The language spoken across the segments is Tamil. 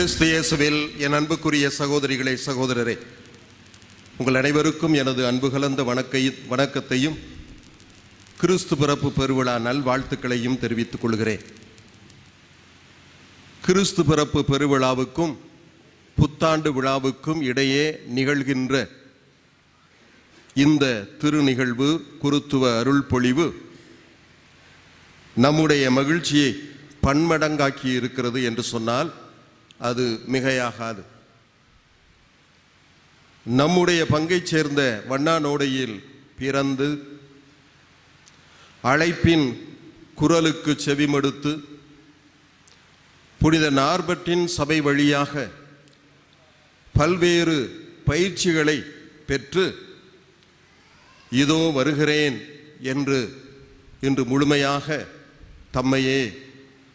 கிறிஸ்து இயேசுவில் என் அன்புக்குரிய சகோதரிகளே சகோதரரே உங்கள் அனைவருக்கும் எனது அன்பு கலந்த வணக்கை வணக்கத்தையும் கிறிஸ்து பிறப்பு பெருவிழா நல்வாழ்த்துக்களையும் தெரிவித்துக் கொள்கிறேன். கிறிஸ்து பிறப்பு பெருவிழாவுக்கும் புத்தாண்டு விழாவுக்கும் இடையே நிகழ்கின்ற இந்த திருநிகழ்வு குருத்துவ அருள் பொழிவு நம்முடைய மகிழ்ச்சியை பன்மடங்காக்கி இருக்கிறது என்று சொன்னால் அது மிகையாகாது. நம்முடைய பங்கைச் சேர்ந்த வண்ணானோடையில் பிறந்து அழைப்பின் குரலுக்கு செவிமடுத்து புனித நார்பட்டின் சபை வழியாக பல்வேறு பயிற்சிகளை பெற்று இதோ வருகிறேன் என்று இன்று முழுமையாக தம்மையே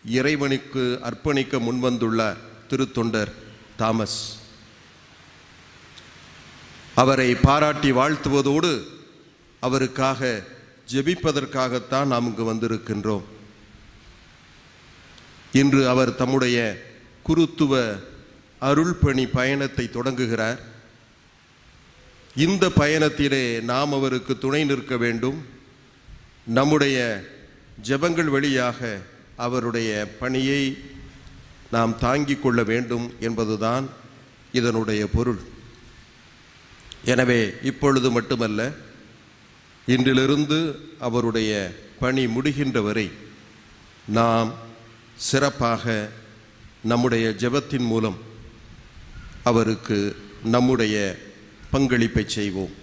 இறைவனுக்கு அர்ப்பணிக்க முன்வந்துள்ளார். திருத்தொண்டர் தாமஸ். அவரை பாராட்டி வாழ்த்துவதோடு அவருக்காக ஜெபிப்பதற்காகத்தான் நாம் இங்கு வந்திருக்கின்றோம். இன்று அவர் தம்முடைய குருத்துவ அருள்பணி பயணத்தை தொடங்குகிறார். இந்த பயணத்திலே நாம் அவருக்கு துணை நிற்க வேண்டும். நம்முடைய ஜெபங்கள் வழியாக அவருடைய பணியை நாம் தாங்கிக் கொள்ள வேண்டும் என்பதுதான் இதனுடைய பொருள். எனவே இப்பொழுது மட்டுமல்ல இன்றிலிருந்து அவருடைய பணி முடிகின்ற வரை நாம் சிறப்பாக நம்முடைய ஜெபத்தின் மூலம் அவருக்கு நம்முடைய பங்களிப்பை செய்வோம்.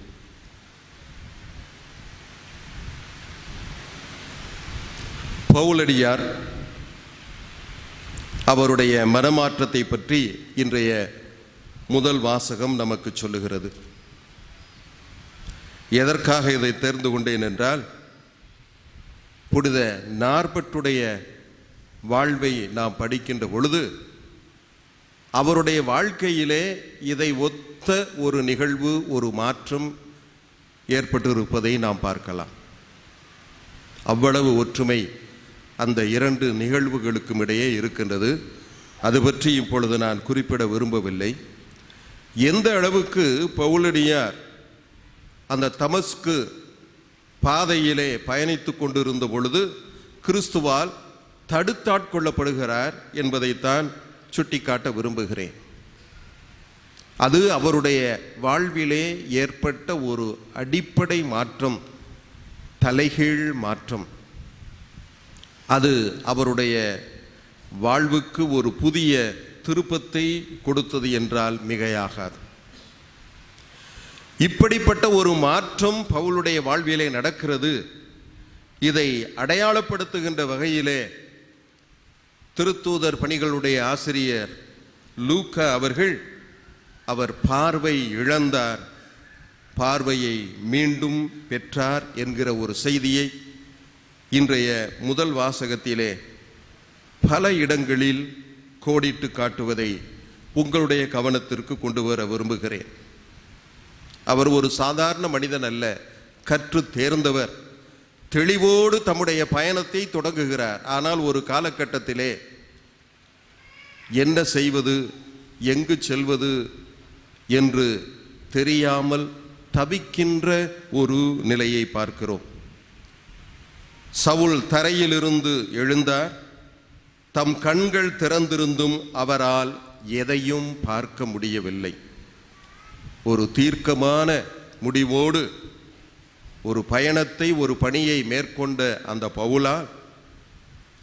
பவுலடியார் அவருடைய மனமாற்றத்தை பற்றி இன்றைய முதல் வாசகம் நமக்கு சொல்லுகிறது. எதற்காக இதை தெரிந்து கொண்டேன் என்றால் புனித நார்பட்டுடைய வாழ்வை நாம் படிக்கின்ற பொழுது அவருடைய வாழ்க்கையிலே இதை ஒத்த ஒரு நிகழ்வு ஒரு மாற்றம் ஏற்பட்டிருப்பதை நாம் பார்க்கலாம். அவ்வளவு ஒற்றுமை அந்த இரண்டு நிகழ்வுகளுக்கும் இடையே இருக்கின்றது. அது பற்றி இப்பொழுது நான் குறிப்பிட விரும்பவில்லை. எந்த அளவுக்கு பவுலடியார் அந்த தமஸ்கு பாதையிலே பயணித்து கொண்டிருந்த பொழுது கிறிஸ்துவால் தடுத்தாட்கொள்ளப்படுகிறார் என்பதைத்தான் சுட்டிக்காட்ட விரும்புகிறேன். அது அவருடைய வாழ்விலே ஏற்பட்ட ஒரு அடிப்படை மாற்றம் தலைகீழ் மாற்றம். அது அவருடைய வாழ்வுக்கு ஒரு புதிய திருப்பத்தை கொடுத்தது என்றால் மிகையாகாது. இப்படிப்பட்ட ஒரு மாற்றம் பவுலுடைய வாழ்விலே நடக்கிறது. இதை அடையாளப்படுத்துகின்ற வகையிலே திருத்தூதர் பணிகளுடைய ஆசிரியர் லூக்கா அவர்கள் அவர் பார்வை இழந்தார். பார்வையை மீண்டும் பெற்றார் என்கிற ஒரு செய்தியை இன்றைய முதல் வாசகத்திலே பல இடங்களில் கோடிட்டு காட்டுவதை உங்களுடைய கவனத்திற்கு கொண்டு வர விரும்புகிறேன். அவர் ஒரு சாதாரண மனிதன் அல்ல கற்று தேர்ந்தவர். தெளிவோடு தம்முடைய பயணத்தை தொடங்குகிறார். ஆனால் ஒரு காலகட்டத்திலே என்ன செய்வது எங்கு செல்வது என்று தெரியாமல் தவிக்கின்ற ஒரு நிலையை பார்க்கிறோம். சவுல் தரையிலிருந்து எழுந்தார். தம் கண்கள் திறந்திருந்தும் அவரால் எதையும் பார்க்க முடியவில்லை. ஒரு தீர்க்கமான முடிவோடு ஒரு பயணத்தை ஒரு பணியை மேற்கொண்ட அந்த பவுலா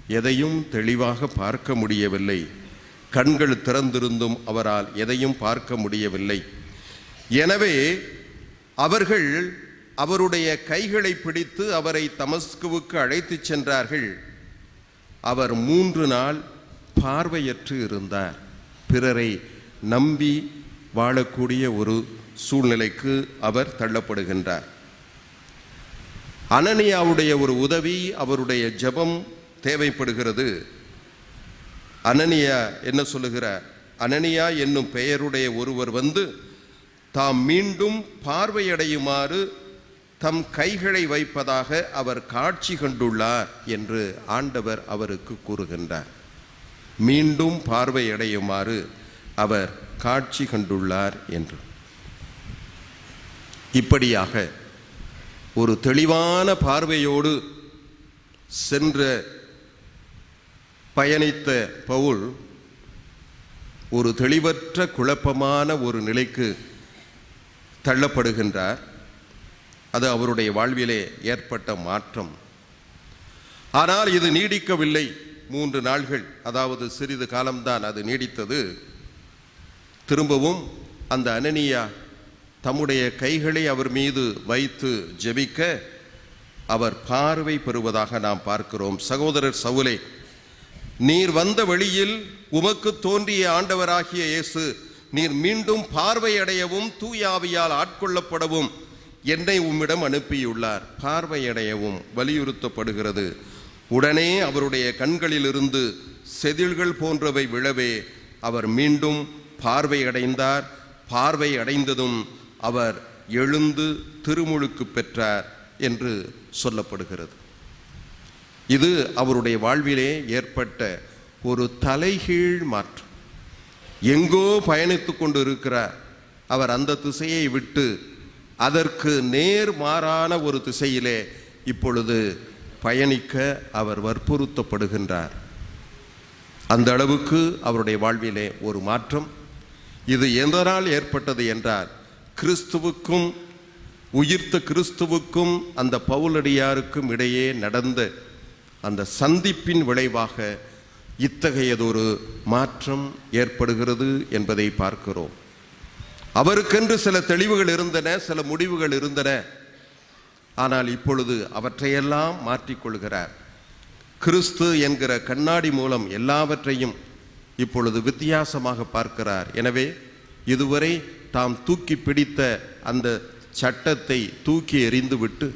எதையும் தெளிவாக பார்க்க முடியவில்லை. கண்கள் திறந்திருந்தும் அவரால் எதையும் பார்க்க முடியவில்லை. எனவே அவர்கள் அவருடைய கைகளை பிடித்து அவரை தமஸ்குவுக்கு அழைத்துச் சென்றார்கள். அவர் மூன்று நாள் பார்வையற்று இருந்தார். பிறரை நம்பி வாழக்கூடிய ஒரு சூழ்நிலைக்கு அவர் தள்ளப்படுகின்றார். அனனியாவுடைய ஒரு உதவி அவருடைய ஜெபம் தேவைப்படுகிறது. அனனியா என்ன சொல்லுகிறார்? அனனியா என்னும் பெயருடைய ஒருவர் வந்து தாம் மீண்டும் பார்வையடையுமாறு தம் கைகளை வைப்பதாக அவர் காட்சி கண்டுள்ளார் என்று ஆண்டவர் அவருக்கு கூறுகின்றார். மீண்டும் பார்வையடையுமாறு அவர் காட்சி கண்டுள்ளார் என்று. இப்படியாக ஒரு தெளிவான பார்வையோடு சென்ற பயணித்த பவுல் ஒரு தெளிவற்ற குழப்பமான ஒரு நிலைக்கு தள்ளப்படுகின்றார். அது அவருடைய வாழ்விலே ஏற்பட்ட மாற்றம். ஆனால் இது நீடிக்கவில்லை. மூன்று நாள்கள் அதாவது சிறிது காலம்தான் அது நீடித்தது. திரும்பவும் அந்த அனனியா தம்முடைய கைகளை அவர் மீது வைத்து ஜெபிக்க அவர் பார்வை பெறுவதாக நாம் பார்க்கிறோம். சகோதரர் சவுலே நீர் வந்த வழியில் உமக்கு தோன்றிய ஆண்டவராகிய இயேசு நீர் மீண்டும் பார்வையடையவும் தூயாவியால் ஆட்கொள்ளப்படவும் என்னை உம்மிடம் அனுப்பியுள்ளார். பார்வையடையவும் வலியுறுத்தப்படுகிறது. உடனே அவருடைய கண்களிலிருந்து செதில்கள் போன்றவை விழவே அவர் மீண்டும் பார்வையடைந்தார். பார்வை அடைந்ததும் அவர் எழுந்து திருமுழுக்கு பெற்றார் என்று சொல்லப்படுகிறது. இது அவருடைய வாழ்விலே ஏற்பட்ட ஒரு தலைகீழ் மாற்றம். எங்கோ பயணித்து கொண்டு இருக்கிறார் அவர் அந்த திசையை விட்டு அதற்கு நேர் மாறான ஒரு திசையிலே இப்பொழுது பயணிக்க அவர் வற்புறுத்தப்படுகின்றார். அந்த அளவுக்கு அவருடைய வாழ்விலே ஒரு மாற்றம். இது எதனால் ஏற்பட்டது என்றால் கிறிஸ்துவுக்கும் உயிர்த்த கிறிஸ்துவுக்கும் அந்த பவுலடியாருக்கும் இடையே நடந்த அந்த சந்திப்பின் விளைவாக இத்தகையதொரு மாற்றம் ஏற்படுகிறது என்பதை பார்க்கிறோம். அவருக்கென்று சில தெளிவுகள் இருந்தன சில முடிவுகள் இருந்தன. ஆனால் இப்பொழுது அவற்றையெல்லாம் மாற்றிக்கொள்கிறார். கிறிஸ்து என்கிற கண்ணாடி மூலம் எல்லாவற்றையும் இப்பொழுது வித்தியாசமாக பார்க்கிறார். எனவே இதுவரை தாம் தூக்கி பிடித்த அந்த சட்டத்தை தூக்கி எறிந்துவிட்டு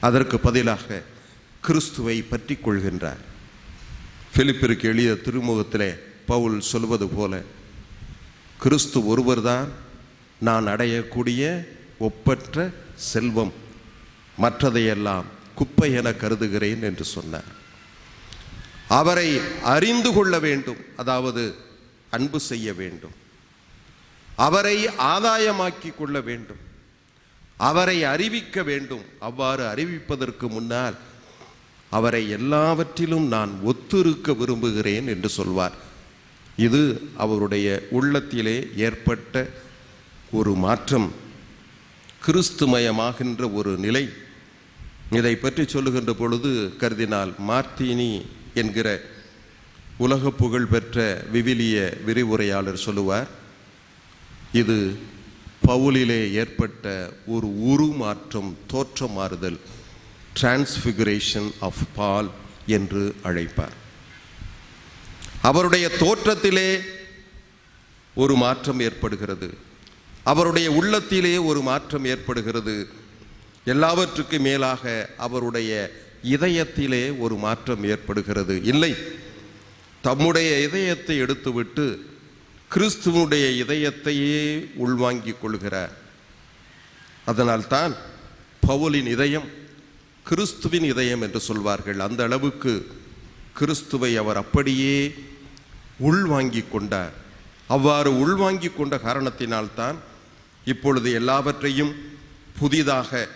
அதற்கு பதிலாக கிறிஸ்துவை பற்றி கொள்கின்றார். பிலிப்பிற்கு எளிய திருமுகத்திலே பவுல் சொல்வது போல கிறிஸ்து ஒருவர்தான் நான் அடையக்கூடிய ஒப்பற்ற செல்வம். மற்றதையெல்லாம் குப்பை என கருதுகிறேன் என்று சொன்னார். அவரை அறிந்து கொள்ள வேண்டும். அதாவது அன்பு செய்ய வேண்டும். அவரை ஆதாயமாக்கி கொள்ள வேண்டும். அவரை அறிவிக்க வேண்டும். அவ்வாறு அறிவிப்பதற்கு முன்னால் அவரை எல்லாவற்றிலும் நான் ஒத்திருக்க விரும்புகிறேன் என்று சொல்வார். இது அவருடைய உள்ளத்திலே ஏற்பட்ட ஒரு மாற்றம். கிறிஸ்துமயமாகின்ற ஒரு நிலை. இதை பற்றி சொல்லுகின்ற பொழுது கருதினால் மார்த்தினி என்கிற உலக புகழ் பெற்ற விவிலிய விரிவுரையாளர் சொல்லுவார் இது பவுலிலே ஏற்பட்ட ஒரு உருமாற்றம் தோற்ற மாறுதல் டிரான்ஸ்ஃபிகரேஷன் ஆஃப் பால் என்று அழைப்பார். அவருடைய தோற்றத்திலே ஒரு மாற்றம் ஏற்படுகிறது. அவருடைய உள்ளத்திலே ஒரு மாற்றம் ஏற்படுகிறது. எல்லாவற்றுக்கு மேலாக அவருடைய இதயத்திலே ஒரு மாற்றம் ஏற்படுகிறது. இல்லை தம்முடைய இதயத்தை எடுத்துவிட்டு கிறிஸ்துவனுடைய இதயத்தையே உள்வாங்கிக் கொள்கிறார். அதனால்தான் பவுலின் இதயம் கிறிஸ்துவின் இதயம் என்று சொல்வார்கள். அந்த அளவுக்கு கிறிஸ்துவை அவர் அப்படியே உள்வாங்கி கொண்டார் அவ்வாறு உள்வாங்கி கொண்ட காரணத்தினால்தான் இப்பொழுது எல்லாவற்றையும் புதிதாக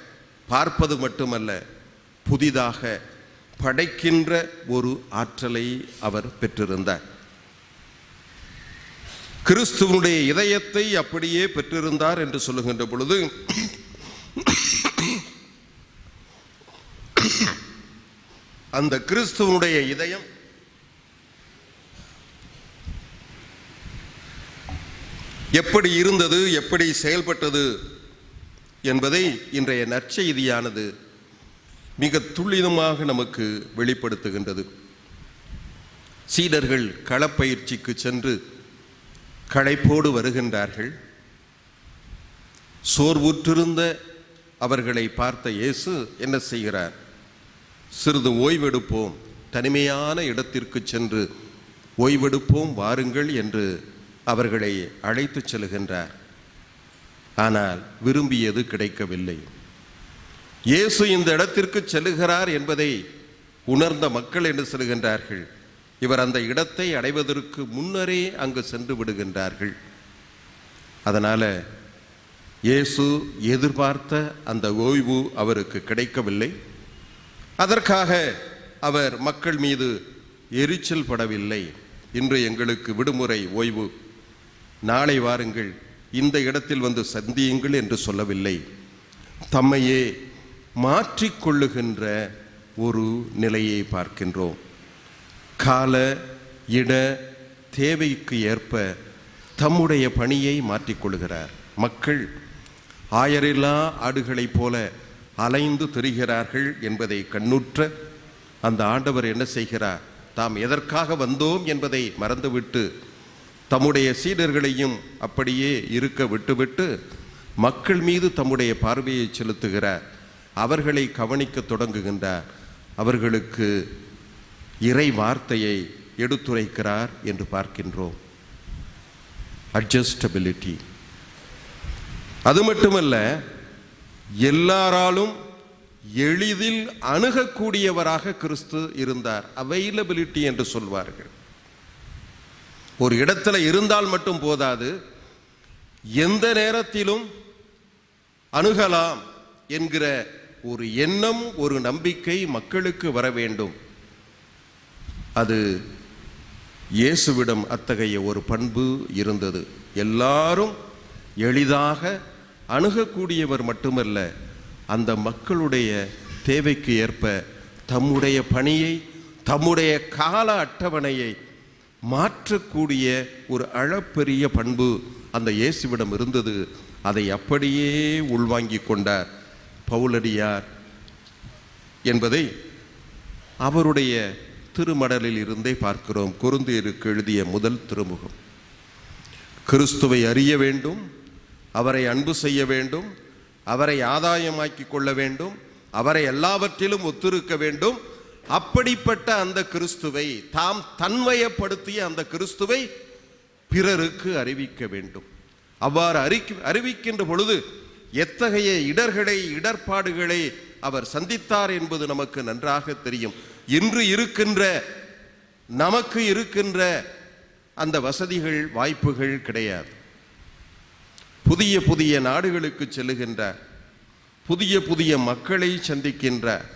பார்ப்பது மட்டுமல்ல புதிதாக படைக்கின்ற ஒரு ஆற்றலை அவர் பெற்றிருந்தார். கிறிஸ்துவனுடைய இதயத்தை அப்படியே பெற்றிருந்தார் என்று சொல்லுகின்ற பொழுது அந்த கிறிஸ்துவனுடைய இதயம் எப்படி இருந்தது எப்படி செயல்பட்டது என்பதை இன்றைய நற்செய்தியானது மிக துல்லிதமாக நமக்கு வெளிப்படுத்துகின்றது. சீடர்கள் களப்பயிற்சிக்கு சென்று களைப்போடு வருகின்றார்கள். சோர்வுற்றிருந்த அவர்களை பார்த்த இயேசு என்ன செய்கிறார்? சிறிது ஓய்வெடுப்போம் தனிமையான இடத்திற்கு சென்று ஓய்வெடுப்போம் வாருங்கள் என்று அவர்களை அழைத்துச் செல்கின்றார். ஆனால் விரும்பியது கிடைக்கவில்லை. இயேசு இந்த இடத்திற்கு செல்லுகிறார் என்பதை உணர்ந்த மக்கள் என்று சொல்கின்றார்கள்? இவர் அந்த இடத்தை அடைவதற்கு முன்னரே அங்கு சென்று விடுகின்றார்கள். அதனால் இயேசு எதிர்பார்த்த அந்த ஓய்வு அவருக்கு கிடைக்கவில்லை. அதற்காக அவர் மக்கள் மீது எரிச்சல் படவில்லை. இன்று எங்களுக்கு விடுமுறை ஓய்வு நாளை வாருங்கள் இந்த இடத்தில் வந்து சந்தியுங்கள் என்று சொல்லவில்லை. தம்மையே மாற்றிக்கொள்ளுகின்ற ஒரு நிலையை பார்க்கின்றோம். கால இட தேவைக்கு ஏற்ப தம்முடைய பணியை மாற்றிக்கொள்கிறார். மக்கள் ஆயரில்லா ஆடுகளைப் போல அலைந்து திரிகிறார்கள் என்பதை கண்ணுற்ற அந்த ஆண்டவர் என்ன செய்கிறார்? தாம் எதற்காக வந்தோம் என்பதை மறந்துவிட்டு தம்முடைய சீடர்களையும் அப்படியே இருக்க விட்டுவிட்டு மக்கள் மீது தம்முடைய பார்வையை செலுத்துகிற அவர்களை கவனிக்க தொடங்குகின்ற அவர்களுக்கு இறை வார்த்தையை எடுத்துரைக்கிறார் என்று பார்க்கின்றோம். அட்ஜஸ்டபிலிட்டி அது மட்டுமல்ல எல்லாராலும் எளிதில் அணுகக்கூடியவராக கிறிஸ்து இருந்தார். அவைலபிலிட்டி என்று சொல்வார்கள். ஒரு இடத்துல இருந்தால் மட்டும் போதாது. எந்த நேரத்திலும் அணுகலாம் என்கிற ஒரு எண்ணம் ஒரு நம்பிக்கை மக்களுக்கு வர வேண்டும். அது இயேசுவிடம் அத்தகைய ஒரு பண்பு இருந்தது. எல்லாரும் எளிதாக அணுகக்கூடியவர் மட்டுமல்ல அந்த மக்களுடைய தேவைக்கு ஏற்ப தம்முடைய பணியை தம்முடைய கால அட்டவணையை மாற்றக்கூடிய ஒரு அளப்பெரிய பண்பு அந்த இயேசுவிடம் இருந்தது. அதை அப்படியே உள்வாங்கிக் கொண்டார். பவுலடியார் என்பதை அவருடைய திருமடலில் இருந்தே பார்க்கிறோம். குருந்தியருக்கு எழுதிய முதல் திருமுகம். கிறிஸ்துவை அறிய வேண்டும். அவரை அன்பு செய்ய வேண்டும். அவரை ஆதாயமாக்கி கொள்ள வேண்டும். அவரை எல்லாவற்றிலும் ஒத்திருக்க வேண்டும். அப்படிப்பட்ட அந்த கிறிஸ்துவை தாம் தன்மயப்படுத்திய அந்த கிறிஸ்துவை பிறருக்கு அறிவிக்க வேண்டும். அவ்வாறு அறிக்க அறிவிக்கின்ற பொழுது எத்தகைய இடர்களை இடர்பாடுகளை அவர் சந்தித்தார் என்பது நமக்கு நன்றாக தெரியும். இன்று இருக்கின்ற நமக்கு இருக்கின்ற அந்த வசதிகள் வாய்ப்புகள் கிடையாது. புதிய புதிய நாடுகளுக்கு செல்லுகின்ற புதிய புதிய மக்களை சந்திக்கின்ற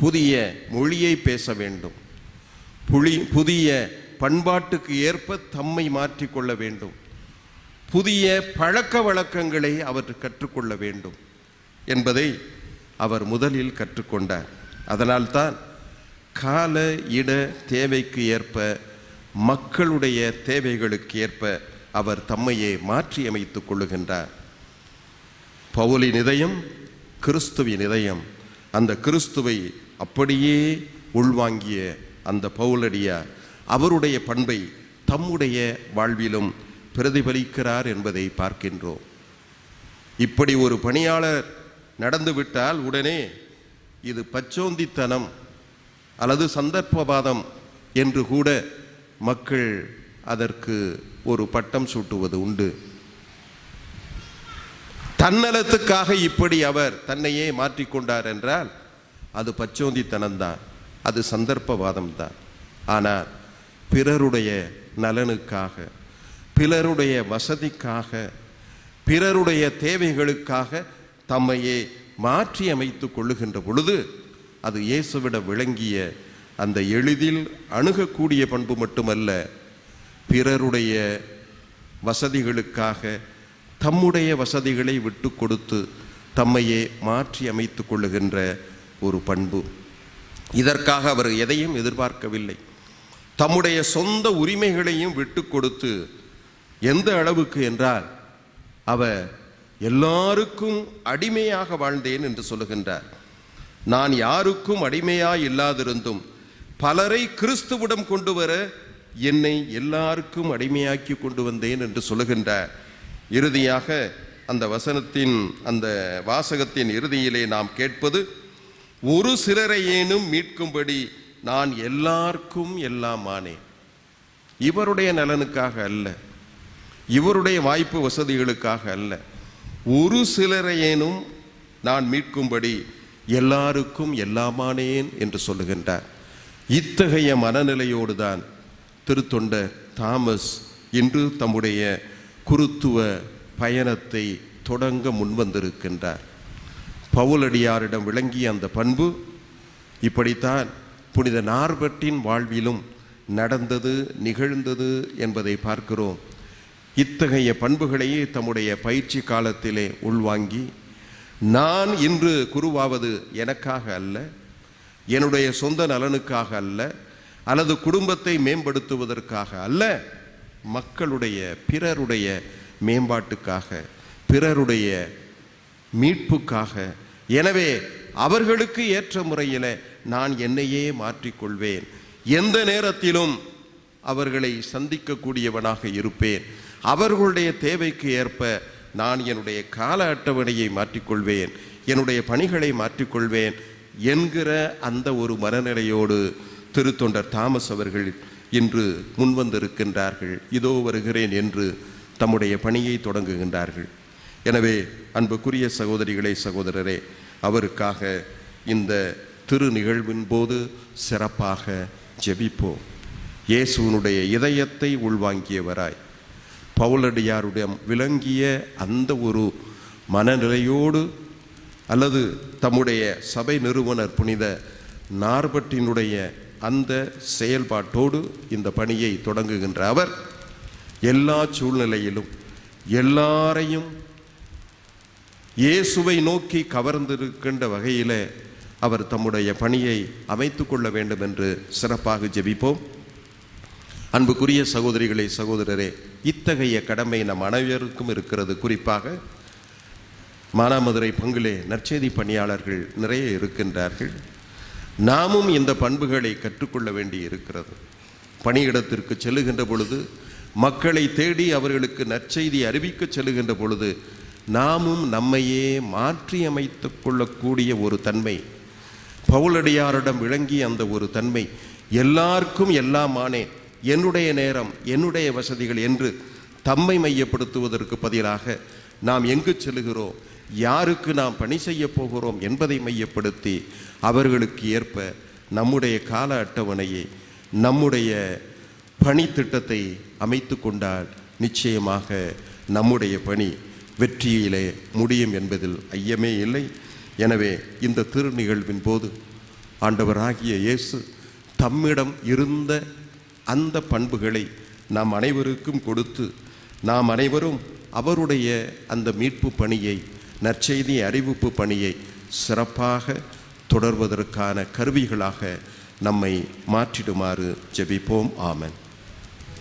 புதிய மொழியை பேச வேண்டும். புளி புதிய பண்பாட்டுக்கு ஏற்ப தம்மை மாற்றிக்கொள்ள வேண்டும். புதிய பழக்க வழக்கங்களை அவர் கற்றுக்கொள்ள வேண்டும் என்பதை அவர் முதலில் கற்றுக்கொண்டார். அதனால்தான் கால இட தேவைக்கு ஏற்ப மக்களுடைய தேவைகளுக்கு ஏற்ப அவர் தம்மையே மாற்றி அமைத்துக் கொள்ளுகின்றார். பவுலின் இதயம் கிறிஸ்துவின் இதயம் அந்த கிறிஸ்துவை அப்படியே உள்வாங்கிய அந்த பவுலடியார் அவருடைய பண்பை தம்முடைய வாழ்விலும் பிரதிபலிக்கிறார் என்பதை பார்க்கின்றோம். இப்படி ஒரு பணியாளர் நடந்துவிட்டால் உடனே இது பச்சோந்தித்தனம் அல்லது சந்தர்ப்பவாதம் என்று கூட மக்கள் அதற்கு ஒரு பட்டம் சூட்டுவது உண்டு. தன்னலத்துக்காக இப்படி அவர் தன்னையே மாற்றிக்கொண்டார் என்றால் அது பச்சோந்தித்தனம்தான். அது சந்தர்ப்பவாதம் தான் ஆனால் பிறருடைய நலனுக்காக பிறருடைய வசதிக்காக பிறருடைய தேவைகளுக்காக தம்மையே மாற்றி அமைத்து கொள்ளுகின்ற பொழுது அது இயேசுவிட விளங்கிய அந்த எளிதில் அணுகக்கூடிய பண்பு மட்டுமல்ல பிறருடைய வசதிகளுக்காக தம்முடைய வசதிகளை விட்டு கொடுத்து தம்மையே மாற்றி அமைத்து கொள்ளுகின்ற ஒரு பண்பு. இதற்காக அவர் எதையும் எதிர்பார்க்கவில்லை. தம்முடைய சொந்த உரிமைகளையும் விட்டு கொடுத்து எந்த அளவுக்கு என்றால் அவர் எல்லாருக்கும் அடிமையாக வாழ்ந்தேன் என்று சொல்லுகின்றார். நான் யாருக்கும் அடிமையாக இல்லாதிருந்தும் பலரை கிறிஸ்துவிடம் கொண்டு வர என்னை எல்லாருக்கும் அடிமையாக்கி கொண்டு வந்தேன் என்று சொல்லுகின்றார். இறுதியாக அந்த வசனத்தின் அந்த வாசகத்தின் இறுதியிலே நாம் கேட்பது ஒரு சிலரையேனும் மீட்கும்படி நான் எல்லாருக்கும் எல்லாம் ஆனேன் இவருடைய நலனுக்காக அல்ல. இவருடைய வாய்ப்பு வசதிகளுக்காக அல்ல. ஒரு சிலரையேனும் நான் மீட்கும்படி எல்லாருக்கும் எல்லாமானேன் என்று சொல்லுகின்றார். இத்தகைய மனநிலையோடு தான் திருத்தொண்ட தாமஸ் இன்று தம்முடைய குருத்துவ பயணத்தை தொடங்க முன்வந்திருக்கின்றார். பவுலடியாரிடம் விளங்கிய அந்த பண்பு இப்படித்தான் புனித நார்பட்டின் வாழ்விலும் நடந்தது நிகழ்ந்தது என்பதை பார்க்கிறோம். இத்தகைய பண்புகளையே தம்முடைய பயிற்சி காலத்திலே உள்வாங்கி நான் இன்று குருவாவது எனக்காக அல்ல என்னுடைய சொந்த நலனுக்காக அல்ல அல்லது குடும்பத்தை மேம்படுத்துவதற்காக அல்ல மக்களுடைய பிறருடைய மேம்பாட்டுக்காக பிறருடைய மீட்புக்காக எனவே அவர்களுக்கு ஏற்ற முறையில் நான் என்னையே மாற்றிக்கொள்வேன். எந்த நேரத்திலும் அவர்களை சந்திக்கக்கூடியவனாக இருப்பேன். அவர்களுடைய தேவைக்கு ஏற்ப நான் என்னுடைய கால அட்டவணையை மாற்றிக்கொள்வேன். என்னுடைய பணிகளை மாற்றிக்கொள்வேன் என்கிற அந்த ஒரு மனநிலையோடு திருத்தொண்டர் தாமஸ் அவர்கள் இன்று முன்வந்திருக்கின்றார்கள். இதோ வருகிறேன் என்று தம்முடைய பணியை தொடங்குகின்றார்கள். எனவே அன்புக்குரிய சகோதரிகளே சகோதரரே அவருக்காக இந்த திரு நிகழ்வின் போது சிறப்பாக ஜெபிப்போம். இயேசுவினுடைய இதயத்தை உள்வாங்கியவராய் பவுலடியாருடைய விளங்கிய அந்த ஒரு மனநிலையோடு அல்லது தம்முடைய சபை நிறுவனர் புனித நார்பட்டினுடைய அந்த செயல்பாட்டோடு இந்த பணியை தொடங்குகின்ற அவர் எல்லா சூழ்நிலையிலும் எல்லாரையும் இயேசுவை நோக்கி கவர்ந்திருக்கின்ற வகையில் அவர் தம்முடைய பணியை அமைத்து கொள்ள வேண்டும் என்று சிறப்பாக ஜெபிப்போம். அன்புக்குரிய சகோதரிகளே சகோதரரே இத்தகைய கடமை நம் அனைவருக்கும் இருக்கிறது. குறிப்பாக மானாமதுரை பங்குலே நற்செய்தி பணியாளர்கள் நிறைய இருக்கின்றார்கள். நாமும் இந்த பண்புகளை கற்றுக்கொள்ள வேண்டி இருக்கிறது. பணியிடத்திற்கு செல்லுகின்ற பொழுது மக்களை தேடி அவர்களுக்கு நற்செய்தி அறிவிக்க செல்லுகின்ற பொழுது நாமும் நம்மையே மாற்றி அமைத்து கொள்ளக்கூடிய ஒரு தன்மை. பவுலடியாரிடம் விளங்கிய அந்த ஒரு தன்மை எல்லாருக்கும் எல்லாமானே என்னுடைய நேரம் என்னுடைய வசதிகள் என்று தம்மை மையப்படுத்துவதற்கு பதிலாக நாம் எங்கு செல்கிறோம் யாருக்கு நாம் பணி செய்ய போகிறோம் என்பதை மையப்படுத்தி அவர்களுக்கு ஏற்ப நம்முடைய கால அட்டவணையை நம்முடைய பணி திட்டத்தை அமைத்து கொண்டால் நிச்சயமாக நம்முடைய பணி வெற்றியிலே முடியும் என்பதில் ஐயமே இல்லை. எனவே இந்த திரு நிகழ்வின் போது ஆண்டவராகிய இயேசு தம்மிடம் இருந்த அந்த பண்புகளை நாம் அனைவருக்கும் கொடுத்து நாம் அனைவரும் அவருடைய அந்த மீட்பு பணியை நற்செய்தி அறிவிப்பு பணியை சிறப்பாக தொடர்வதற்கான கருவிகளாக நம்மை மாற்றிடுமாறு ஜெபிப்போம். ஆமன்.